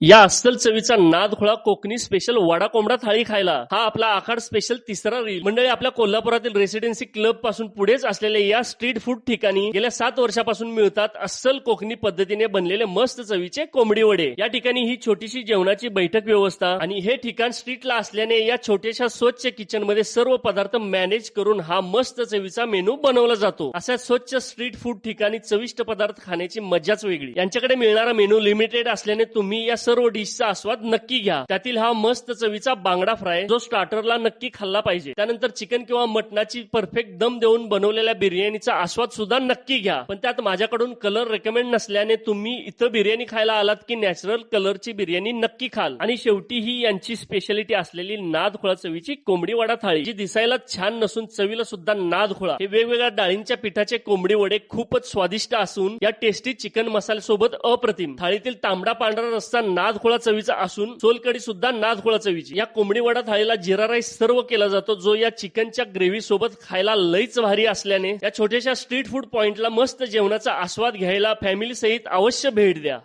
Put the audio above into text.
या अस्सल चवीचा नादखोळा कोकणी स्पेशल वडा कोंबडा थाळी खायला. हा आपला आखाड स्पेशल तिसरा रील मंडळी आपल्या कोल्हापुरातील रेसिडेन्सी क्लबपासून पुढेच असलेल्या या स्ट्रीट फूड ठिकाणी गेल्या सात वर्षापासून मिळतात अस्सल कोकणी पद्धतीने बनलेले मस्त चवीचे कोंबडी वडे. या ठिकाणी ही छोटीशी जेवणाची बैठक व्यवस्था आणि हे ठिकाण स्ट्रीटला असल्याने या छोट्याशा स्वच्छ किचनमध्ये सर्व पदार्थ मॅनेज करून हा मस्त चवीचा मेनू बनवला जातो. अशा स्वच्छ स्ट्रीट फूड ठिकाणी चविष्ट पदार्थ खाण्याची मजाच वेगळी. यांच्याकडे मिळणारा मेनू लिमिटेड असल्याने तुम्ही या सर्व डिशचा आस्वाद नक्की घ्या. त्यातील हा मस्त चवीचा बांगडा फ्राय जो स्टार्टरला नक्की खाल्ला पाहिजे. त्यानंतर चिकन किंवा मटणाची परफेक्ट दम देऊन बनवलेल्या बिर्याणीचा आस्वाद सुद्धा नक्की घ्या. पण त्यात माझ्याकडून कलर रेकमेंड नसल्याने तुम्ही इथं बिर्याणी खायला आलात की नॅचरल कलरची बिर्याणी नक्की खाल. आणि शेवटी ही यांची स्पेशालिटी असलेली नादखोळा चवीची कोंबडी वडा थाळी जी दिसायला छान नसून चवीला सुद्धा नादखोळा. हे वेगवेगळ्या डाळींच्या पिठाचे कोंबडी वडे खूपच स्वादिष्ट असून या टेस्टी चिकन मसाल्यासोबत अप्रतिम. थाळीतील तांबडा पांढरा रस्सा नादखोळा चवीचा असून सोलकडी सुद्धा नादखोळा चवीची या कोंबडी वडा थाळीला जिरा राईस सर्व केला जातो जो या चिकनच्या ग्रेव्ही सोबत खायला लईच भारी असल्याने या छोट्याशा स्ट्रीट फूड पॉइंटला मस्त जेवणाचा आस्वाद घ्यायला फॅमिली सहित अवश्य भेट द्या.